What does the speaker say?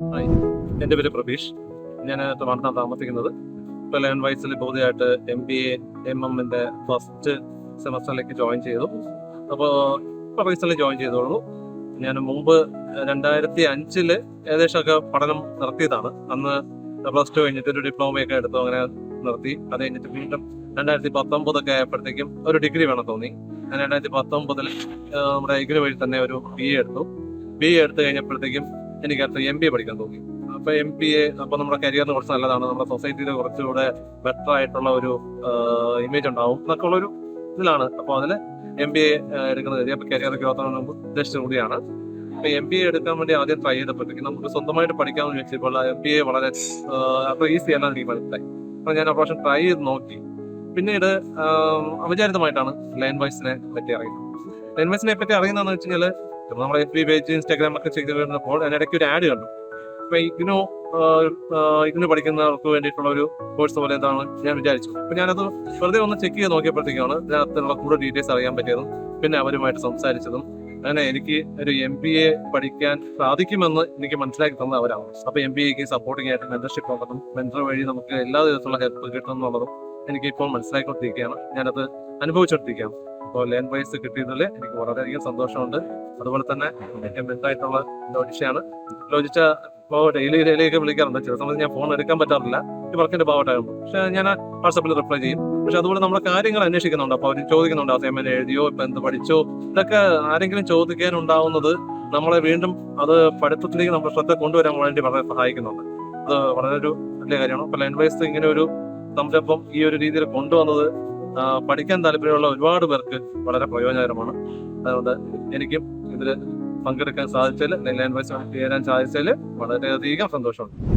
Hi. എന്റെ പേര് പ്രഭീഷ്. ഞാൻ ട്രിവാൻഡ്രത്താണ് താമസിക്കുന്നത്. ഇപ്പോൾ ലെവൻ വൈസിൽ പുതിയതായിട്ട് എം ബി എ എം എമ്മിന്റെ ഫസ്റ്റ് സെമസ്റ്ററിലേക്ക് ജോയിൻ ചെയ്തു. അപ്പോൾ ഇപ്പോൾ വയസ്സിൽ ജോയിൻ ചെയ്തോളൂ. ഞാൻ മുമ്പ് രണ്ടായിരത്തി അഞ്ചിൽ ഏകദേശമൊക്കെ പഠനം നിർത്തിയതാണ്. അന്ന് പ്ലസ് ടു കഴിഞ്ഞിട്ട് ഒരു ഡിപ്ലോമയൊക്കെ എടുത്തു അങ്ങനെ നിർത്തി. അത് കഴിഞ്ഞിട്ട് വീണ്ടും രണ്ടായിരത്തി പത്തൊമ്പതൊക്കെ ആയപ്പോഴത്തേക്കും ഒരു ഡിഗ്രി വേണം തോന്നി. ഞാൻ രണ്ടായിരത്തി പത്തൊമ്പതിൽ നമ്മുടെ ഡിഗ്രി വഴി തന്നെ ഒരു ബി എ എടുത്തു. ബി എ എടുത്തു കഴിഞ്ഞപ്പോഴത്തേക്കും എനിക്കടുത്ത് എം ബി എ പഠിക്കാൻ തോന്നി. അപ്പൊ എം ബി എ അപ്പൊ നമ്മുടെ കരിയറിന് കുറച്ച് നല്ലതാണ്. നമ്മുടെ സൊസൈറ്റിയിൽ കുറച്ചുകൂടെ ബെറ്റർ ആയിട്ടുള്ള ഒരു ഇമേജ് ഉണ്ടാവും എന്നൊക്കെ ഉള്ളൊരു ഇതിലാണ്. അപ്പൊ അതിൽ എം ബി എ എടുക്കുന്നത്. അപ്പൊ കരിയർ ഗ്രോത്ത് ഉദ്ദേശിച്ച കൂടിയാണ്. അപ്പൊ എം ബി എ എടുക്കാൻ വേണ്ടി ആദ്യം ട്രൈ ചെയ്തപ്പോഴത്തേക്കും നമുക്ക് സ്വന്തമായിട്ട് പഠിക്കാമെന്ന് ചോദിച്ചപ്പോൾ എം ബി എ വളരെ അത്ര ഈസി അല്ല എനിക്ക് മനസ്സിലായി. അപ്പൊ ഞാൻ ആ ട്രൈ ചെയ്ത് നോക്കി. പിന്നീട് അവിചാരിതമായിട്ടാണ് ലൈൻ വൈസിനെ പറ്റി അറിയുന്നത്. ലൈൻ വൈസിനെ പറ്റി അറിയുന്നതെന്ന് വെച്ച് കഴിഞ്ഞാൽ നമ്മുടെ എഫ് ബി പേജ് ഇൻസ്റ്റാഗ്രാം ഒക്കെ ചെയ്ത് വരുന്നപ്പോൾ അതിനിടയ്ക്ക് ഒരു ആഡ് കണ്ടു. അപ്പൊ ഇതിനോ ഇതിന് പഠിക്കുന്നവർക്ക് വേണ്ടിയിട്ടുള്ള ഒരു കോഴ്സ് പോലെ എന്താണ് ഞാൻ വിചാരിച്ചു. അപ്പൊ ഞാനത് വെറുതെ ഒന്ന് ചെക്ക് ചെയ്ത് നോക്കിയപ്പോഴത്തേക്കാണ് ഇതിനകത്തുള്ള കൂടുതൽ ഡീറ്റെയിൽസ് അറിയാൻ പറ്റിയതും പിന്നെ അവരുമായിട്ട് സംസാരിച്ചതും അങ്ങനെ എനിക്ക് ഒരു എം ബി എ പഠിക്കാൻ സാധിക്കുമെന്ന് എനിക്ക് മനസ്സിലാക്കി തന്ന അവരാണ്. അപ്പൊ എം ബി എക്ക് സപ്പോർട്ടിംഗ് ആയിട്ട് മെന്റർഷിപ്പ് ഉള്ളതും മെന്റർ വഴി നമുക്ക് എല്ലാ വിധത്തിലുള്ള ഹെൽപ്പ് കിട്ടും എന്നുള്ളതും എനിക്ക് ഇപ്പോൾ മനസ്സിലാക്കിക്കൊണ്ടിരിക്കുകയാണ് ഞാനത് അനുഭവിച്ചുകൊണ്ടിരിക്കുകയാണ് അപ്പോൾ ലേൺ വൈസ് കിട്ടിയതിൽ എനിക്ക് വളരെയധികം സന്തോഷമുണ്ട്. അതുപോലെ തന്നെ എന്റെ മെന്റായിട്ടുള്ള ലോജിഷയാണ് ലോജിച്ച ഇപ്പോൾ ഡെയിലി ഡെയിലിയൊക്കെ വിളിക്കാറുണ്ട്. ചില സമയത്ത് ഞാൻ ഫോൺ എടുക്കാൻ പറ്റാറില്ല. ഈ വർക്കിന്റെ ഭാഗമായിട്ടായിരുന്നു പക്ഷെ ഞാൻ വാട്സപ്പിൽ റിപ്ലൈ ചെയ്യും. പക്ഷെ അതുപോലെ നമ്മളെ കാര്യങ്ങൾ അന്വേഷിക്കുന്നുണ്ട്. അപ്പോൾ അവർ ചോദിക്കുന്നുണ്ട് അസൈൻമെന്റ് എഴുതിയോ ഇപ്പൊ എന്ത് പഠിച്ചോ? ഇതൊക്കെ ആരെങ്കിലും ചോദിക്കാനുണ്ടാവുന്നത് നമ്മളെ വീണ്ടും അത് പഠിത്തത്തിലേക്ക് നമ്മുടെ ശ്രദ്ധ കൊണ്ടുവരാൻ വേണ്ടി വളരെ സഹായിക്കുന്നുണ്ട്. അത് വളരെ ഒരു വലിയ കാര്യമാണ്. അപ്പൊ ലൈൻ വൈസ് ഇങ്ങനെ ഒരു സംരംഭം ഈ ഒരു രീതിയിൽ കൊണ്ടുവന്നത് പഠിക്കാൻ താല്പര്യമുള്ള ഒരുപാട് പേർക്ക് വളരെ പ്രയോജനകരമാണ്. അതുകൊണ്ട് എനിക്കും ഇതിൽ പങ്കെടുക്കാൻ സാധിച്ചതിൽ നെല്ലാൻ വൈസ് ചേരാൻ സാധിച്ചതിൽ വളരെയധികം സന്തോഷമുണ്ട്.